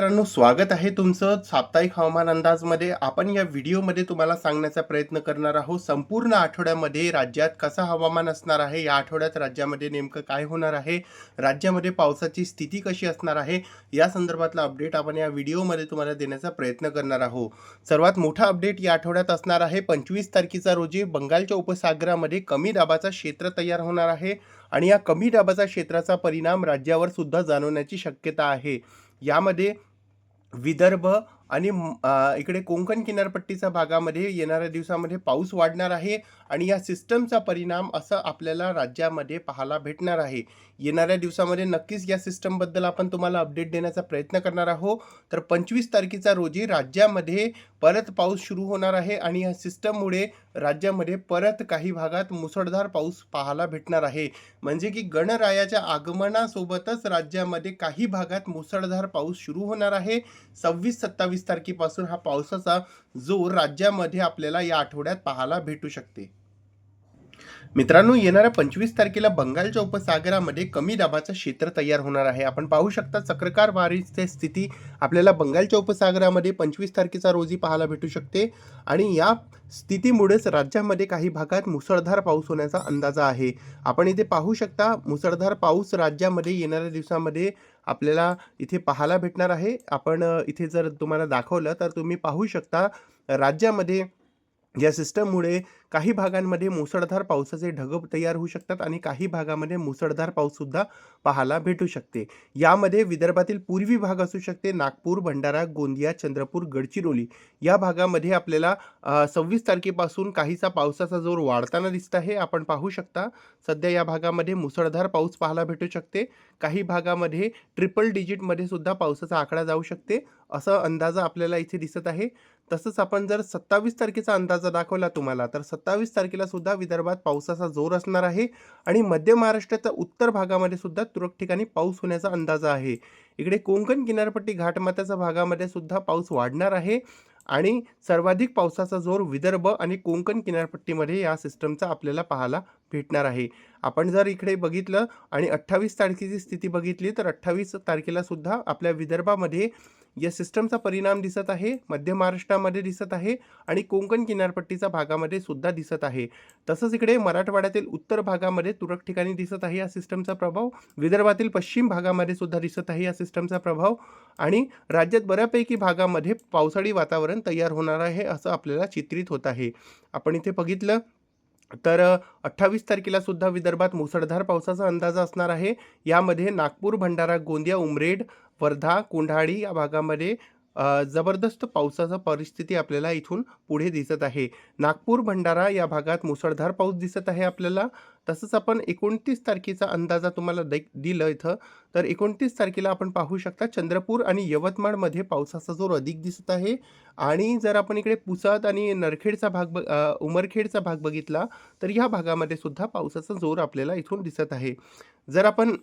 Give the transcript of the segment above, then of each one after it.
मित्रांनो स्वागत आहे तुमचं साप्ताहिक हवामान अंदाजमध्ये. आपण या व्हिडिओमध्ये तुम्हाला सांगण्याचा प्रयत्न करणार आहोत. संपूर्ण आठवड्यामध्ये राज्यात कसं हवामान असणार आहे? या आठवड्यात राज्यामध्ये नेमकं काय होणार आहे? राज्यामध्ये पावसाची स्थिती कशी असणार आहे? या संदर्भातला अपडेट आपण या व्हिडिओमध्ये तुम्हाला देण्याचा प्रयत्न करणार आहोत. सर्वात मोठा अपडेट या आठवड्यात असणार आहे. पंचवीस तारखेचा रोजी बंगालच्या उपसागरामध्ये कमी दाबाचा क्षेत्र तयार होणार आहे आणि या कमी दाबाचा क्षेत्राचा परिणाम राज्यावर सुद्धा जाणवण्याची शक्यता आहे. यामध्ये विदर्भ आणि इकडे कोंकण किनारपट्टीच्या भागामध्ये येणाऱ्या दिवसामध्ये पाऊस वाढणार आहे आणि या सिस्टमचा परिणाम असं आपल्याला राज्यामध्ये पाहायला भेटणार आहे. येणाऱ्या दिवसामध्ये नक्कीच या सिस्टमबद्दल आपण तुम्हाला अपडेट देण्याचा प्रयत्न करणार आहोत. तर पंचवीस तारखेचा रोजी राज्यामध्ये परत पाऊस सुरू होणार आहे आणि या सिस्टममुळे राज्यामध्ये परत काही भागात मुसळधार पाऊस पाहायला भेटणार आहे. म्हणजे की गणरायाच्या आगमनासोबतच राज्यामध्ये काही भागात मुसळधार पाऊस सुरू होणार आहे. सव्वीस सत्तावीस तारखेपासून हा पावसाचा जोर राज्यामध्ये आपल्याला या आठवड्यात पाहायला भेटू शकते. मित्रांनो येणाऱ्या पंचवीस तारखेला बंगालच्या उपसागरामध्ये कमी दाबाचं क्षेत्र तयार होणार आहे. आपण पाहू शकता चक्रकार वारीची स्थिती आपल्याला बंगालच्या उपसागरामध्ये पंचवीस तारखेचा रोजी पाहायला भेटू शकते. आणि या स्थितीमुळेच राज्यामध्ये काही भागात मुसळधार पाऊस होण्याचा अंदाजा आहे. आपण इथे पाहू शकता मुसळधार पाऊस राज्यामध्ये येणाऱ्या दिवसामध्ये आपल्याला इथे पाहायला भेटणार आहे. आपण इथे जर तुम्हाला दाखवलं तर तुम्ही पाहू शकता राज्यामध्ये या सिस्टममुळे काही भागांमध्ये मुसळधार पावसाचे ढग तयार होऊ शकतात आणि काही भागामध्ये मुसळधार पाऊससुद्धा पाहायला भेटू शकते. यामध्ये विदर्भातील पूर्वी भाग असू शकते नागपूर भंडारा गोंदिया चंद्रपूर गडचिरोली. या भागामध्ये आपल्याला सव्वीस तारखेपासून काहीसा पावसाचा जोर वाढताना दिसत आहे. आपण पाहू शकता सध्या या भागामध्ये मुसळधार पाऊस पाहायला भेटू शकते. काही भागामध्ये ट्रिपल डिजिटमध्ये सुद्धा पावसाचा आकडा जाऊ शकते. असं अंदाजा आपल्याला इथे दिसत आहे. तसंच आपण जर सत्तावीस तारखेचा अंदाजा दाखवला तुम्हाला तर सत्तावीस तारखेला सुद्धा विदर्भात पावसाचा जोर असणार आहे आणि मध्य महाराष्ट्राच्या उत्तर भागामध्ये सुद्धा तुरळक ठिकाणी पाऊस होण्याचा अंदाजा आहे. इकडे कोंकण किनारपट्टी घाटमाथ्याच्या भागामध्ये सुद्धा पाऊस वाढणार आहे आणि सर्वाधिक पावसाचा जोर विदर्भ आणि कोंकण किनारपट्टीमध्ये या सिस्टमचा आपल्याला पाहायला भेटणार आहे. आपण जर इकडे बघितलं आणि अठ्ठावीस तारखेची स्थिती बघितली तर अठ्ठावीस तारखेला सुद्धा आपल्या विदर्भामध्ये या सिस्टमचा परिणाम दिसत आहे मध्य महाराष्ट्रामध्ये दिसत आहे आणि कोकण किनारपट्टीच्या भागामध्ये सुद्धा दिसत आहे. तसंच इकडे मराठवाड्यातील उत्तर भागामध्ये तुरळक ठिकाणी दिसत आहे या सिस्टमचा प्रभाव. विदर्भातील पश्चिम भागामध्ये सुद्धा दिसत आहे या सिस्टमचा प्रभाव. आणि राज्यात बऱ्यापैकी भागामध्ये पावसाळी वातावरण तयार होणार आहे असं आपल्याला चित्रित होत आहे. आपण इथे बघितलं तर अठ्ठावीस तारखेला सुद्धा विदर्भात मुसळधार पावसाचा अंदाज असणार आहे. यामध्ये नागपूर भंडारा गोंदिया उमरेड वर्धा कोंढाळी या भागामध्ये जबरदस्त पावसाचा परिस्थिती आपल्याला इथून पुढे दिसत आहे. नागपूर भंडारा या भागात मुसळधार पाऊस दिसत आहे आपल्याला. तसंच आपण एकोणतीस तारखेचा अंदाजा तुम्हाला दै दिलं इथं. तर एकोणतीस तारखेला आपण पाहू शकता चंद्रपूर आणि यवतमाळमध्ये पावसाचा जोर अधिक दिसत आहे. आणि जर आपण इकडे पुसद आणि नरखेडचा भाग ब उमरखेडचा भाग बघितला तर या भागामध्ये सुद्धा पावसाचा जोर आपल्याला इथून दिसत आहे. जर आपण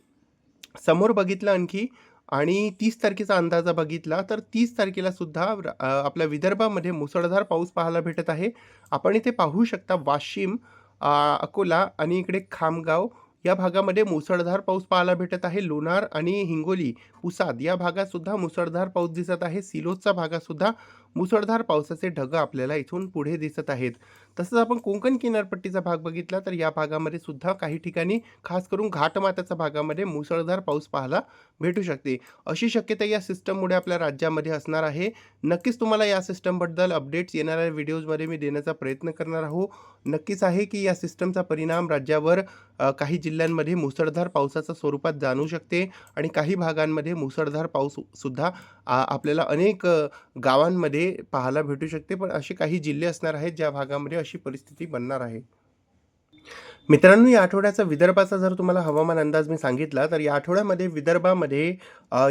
समोर बघितलं आणखी आणि तीस तारखेचा अंदाजा बघितला तर तीस तारखेला सुद्धा आपल्या विदर्भामध्ये मुसळधार पाऊस पाहायला भेटत आहे. आपण इथे पाहू शकता वाशिम अकोला आणि इकडे खामगाव या भागामध्ये मुसळधार पाऊस पाहायला भेटत आहे. लोणार आणि हिंगोली पुसाद या भागातसुद्धा मुसळधार पाऊस दिसत आहे. सिलोदच्या भागातसुद्धा मुसळधार पावसाचे ढग आपल्याला इथून पुढे दिसत आहेत. तसंच आपण कोकण किनारपट्टीचा भाग बघितला तर या भागामध्ये सुद्धा काही ठिकाणी खास करून घाटमाथ्याच्या भागामध्ये मुसळधार पाऊस पाहायला भेटू शकते. अशी शक्यता या सिस्टममुळे आपल्या राज्यामध्ये असणार आहे. नक्कीच तुम्हाला या सिस्टमबद्दल अपडेट्स येणाऱ्या व्हिडिओजमध्ये मी देण्याचा प्रयत्न करणार आहो. नक्कीच आहे की या सिस्टमचा परिणाम राज्यावर काही जिल्ह्यांमध्ये मुसळधार पावसाच्या स्वरूपात जाणू शकते आणि काही भागांमध्ये मुसळधार पाऊससुद्धा आपल्याला अनेक गावांमध्ये पाहायला भेटू शकते. पण असे काही जिल्हे असणार आहेत ज्या भागामध्ये अशी परिस्थिती बनणार आहे. मित्रांनो या आठवड्याचा विदर्भाचा जर तुम्हाला हवामान अंदाज मी सांगितला तर या आठवड्यामध्ये विदर्भामध्ये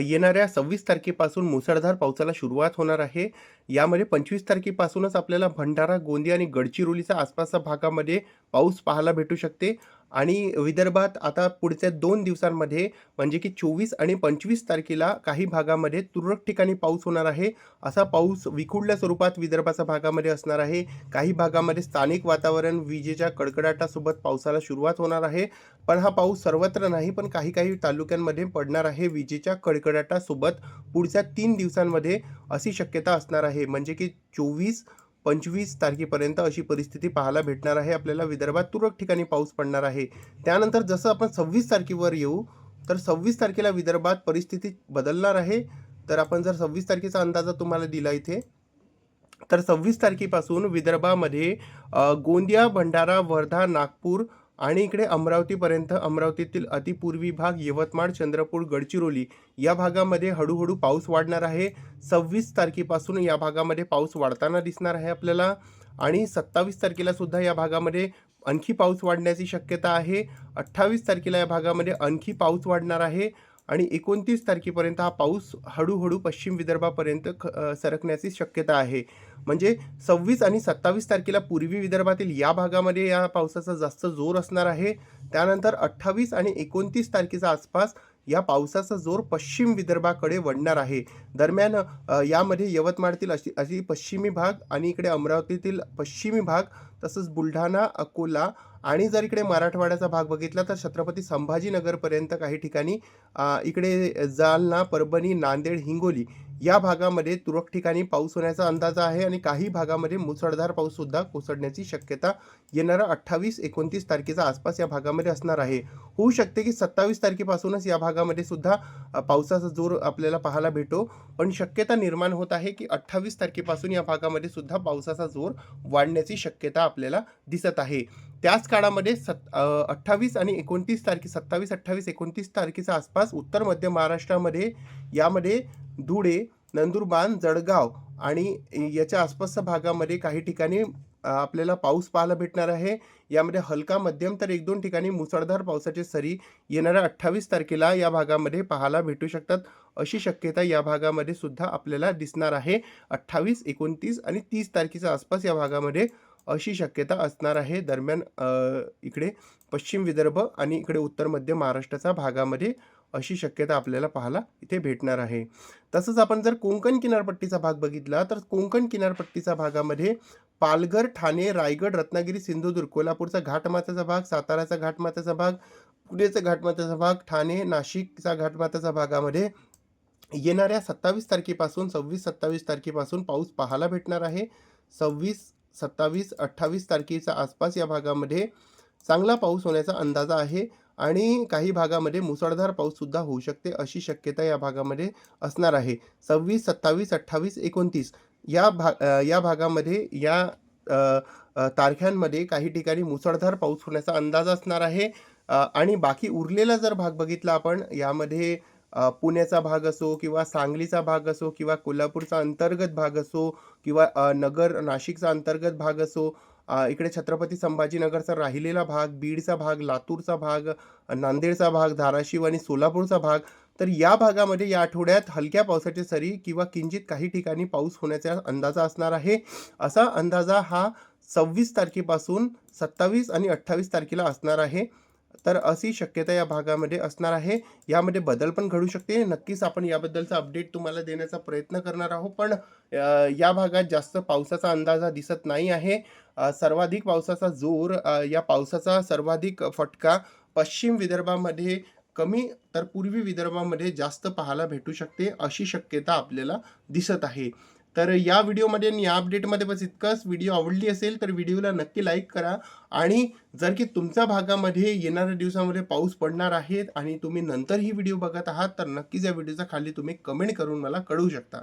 येणाऱ्या सव्वीस तारखेपासून मुसळधार पावसाला सुरुवात होणार आहे. यामध्ये पंचवीस तारखेपासूनच आपल्याला भंडारा गोंदिया आणि गडचिरोलीच्या आसपासच्या भागामध्ये पाऊस पाहायला भेटू शकते. आणि विदर्भात आता पुढच्या दोन दिवसांमध्ये म्हणजे की चोवीस आणि पंचवीस तारखेला काही भागामध्ये तुरळक ठिकाणी पाऊस होणार आहे. असा पाऊस विखुडल्या स्वरूपात विदर्भाच्या भागामध्ये असणार आहे. काही भागामध्ये स्थानिक वातावरण विजेच्या कडकडाटासोबत पावसाला सुरुवात होणार आहे. पण हा पाऊस सर्वत्र नाही पण काही काही तालुक्यांमध्ये पडणार आहे विजेच्या कडकडाटासोबत. पुढच्या तीन दिवसांमध्ये अशी शक्यता असणार आहे. म्हणजे की चोवीस पंचवीस तारखेपर्यंत अशी परिस्थिती पाहायला भेटणार आहे. आपल्याला विदर्भात तुरळक ठिकाणी पाऊस पडणार आहे. त्यानंतर जसं आपण सव्वीस तारखेवर येऊ तर सव्वीस तारखेला विदर्भात परिस्थिती बदलणार आहे. तर आपण जर सव्वीस तारखेचा अंदाजा तुम्हाला दिला इथे तर सव्वीस तारखेपासून विदर्भामध्ये गोंदिया भंडारा वर्धा नागपूर आणि इकडे अमरावतीपर्यंत अमरावतीतील अतिपूर्वी भाग यवतमाळ चंद्रपूर गडचिरोली या भागामध्ये हळूहळू पाऊस वाढणार आहे. सव्वीस तारखेपासून या भागामध्ये पाऊस वाढताना दिसणार आहे आपल्याला आणि सत्तावीस तारखेला सुद्धा या भागामध्ये आणखी पाऊस वाढण्याची शक्यता आहे. अठ्ठावीस तारखेला या भागामध्ये आणखी पाऊस वाढणार आहे. आणि एकोणतीस तारखेपर्यंत हा पाऊस हळूहळू पश्चिम विदर्भापर्यंत ख सरकण्याची शक्यता आहे. म्हणजे सव्वीस आणि सत्तावीस तारखेला पूर्वी विदर्भातील या भागामध्ये या पावसाचा जास्त जोर असणार आहे. त्यानंतर अठ्ठावीस आणि एकोणतीस तारखेचा आसपास या पावसाचा जोर पश्चिम विदर्भाकडे वळणार आहे. दरम्यान यामध्ये यवतमाळतील अशी अशी पश्चिमी भाग आणि इकडे अमरावतीतील पश्चिमी भाग तसंच बुलढाणा अकोला आणि जर इकडे मराठवाड्याचा भाग बघितला तर छत्रपती संभाजीनगरपर्यंत काही ठिकाणी इकडे जालना परभणी नांदेड हिंगोली या भागामध्ये तुरळक ठिकाणी पाऊस होण्याचा अंदाज आहे आणि काही भागामध्ये मुसळधार पाऊससुद्धा कोसळण्याची शक्यता येणाऱ्या अठ्ठावीस एकोणतीस तारखेचा आसपास या भागामध्ये असणार आहे. होऊ शकते की सत्तावीस तारखेपासूनच या भागामध्ये सुद्धा पावसाचा जोर आपल्याला पाहायला भेटो पण शक्यता निर्माण होत आहे की अठ्ठावीस तारखेपासून या भागामध्ये सुद्धा पावसाचा जोर वाढण्याची शक्यता आपल्याला दिसत आहे. त्याच काळामध्ये सत् अठ्ठावीस आणि एकोणतीस तारखे सत्तावीस अठ्ठावीस एकोणतीस तारखेच्या आसपास उत्तर मध्य महाराष्ट्रामध्ये यामध्ये धुळे नंदुरबार जळगाव आणि याच्या आसपासच्या भागामध्ये काही ठिकाणी आपल्याला पाऊस पाहायला भेटणार आहे. यामध्ये हलका मध्यम तर एक दोन ठिकाणी मुसळधार पावसाचे सरी येणाऱ्या अठ्ठावीस तारखेला या भागामध्ये पाहायला भेटू शकतात. अशी शक्यता या भागामध्ये सुद्धा आपल्याला दिसणार आहे. अठ्ठावीस एकोणतीस आणि तीस तारखेच्या आसपास या भागामध्ये अशी शक्यता असणार आहे. दरम्यान इकडे पश्चिम विदर्भ आणि इकडे उत्तर मध्य महाराष्ट्राच्या भागामध्ये अशी शक्यता आपल्याला पाहायला इथे भेटणार आहे. तसंच आपण जर कोकण किनारपट्टीचा भाग बघितला तर कोकण किनारपट्टीच्या भागामध्ये पालघर ठाणे रायगड रत्नागिरी सिंधुदुर्ग कोल्हापूरचा घाटमाथ्याचा भाग साताराचा घाटमाथ्याचा भाग पुणेचा घाटमाथ्याचा भाग ठाणे नाशिकचा घाटमाथ्याचा भागामध्ये येणाऱ्या सत्तावीस तारखेपासून सव्वीस सत्तावीस तारखेपासून पाऊस पाहायला भेटणार आहे. सव्वीस सत्तावीस अठ्ठावीस तारखेच्या आसपास या भागामध्ये चांगला पाऊस होण्याचा अंदाजा आहे आणि काही भागामध्ये मुसळधार पाऊससुद्धा होऊ शकते अशी शक्यता या भागामध्ये असणार आहे. सव्वीस सत्तावीस अठ्ठावीस एकोणतीस या भा या भागामध्ये या तारख्यांमध्ये काही ठिकाणी मुसळधार पाऊस होण्याचा अंदाज असणार आहे. आणि बाकी उरलेला जर भाग बघितला आपण यामध्ये पुण्याचा भाग असो किंवा सांगलीचा भाग असो किंवा कोल्हापूरचा अंतर्गत भाग असो किंवा नगर नाशिकचा अंतर्गत भाग असो इकडे छत्रपती संभाजीनगरचा राहिलेला भाग बीडचा भाग लातूरचा भाग नांदेडचा भाग धाराशिव आणि सोलापूरचा भाग तर या भागामध्ये या आठवड्यात हलक्या पावसाच्या सरी किंवा किंचित काही ठिकाणी पाऊस होण्याचा अंदाजा असणार आहे. असा अंदाजा हा सव्वीस तारखेपासून सत्तावीस आणि अठ्ठावीस तारखेला असणार आहे. तर अशी शक्यता या भागामध्ये असणार आहे. यामध्ये बदल पण घडू शकते. नक्कीच आपण याबद्दलचा अपडेट तुम्हाला देण्याचा प्रयत्न करणार आहोत. पण या भागात जास्त पावसाचा अंदाजा दिसत नाही आहे. सर्वाधिक पावसाचा जोर या पावसाचा सर्वाधिक फटका पश्चिम विदर्भामध्ये कमी तर पूर्वी विदर्भामध्ये जास्त पाहायला भेटू शकते अशी शक्यता आपल्याला दिसत आहे. तर या व्हिडिओमध्ये आणि या अपडेटमध्ये बस इतकंच. व्हिडिओ आवडली असेल तर व्हिडिओला नक्की लाईक करा. आणि जर की तुमच्या भागामध्ये येणाऱ्या दिवसामध्ये पाऊस पडणार आहे आणि तुम्ही नंतर ही व्हिडिओ बघत आहात तर नक्कीच या व्हिडिओच्या खाली तुम्ही कमेंट करून मला कळवू शकता.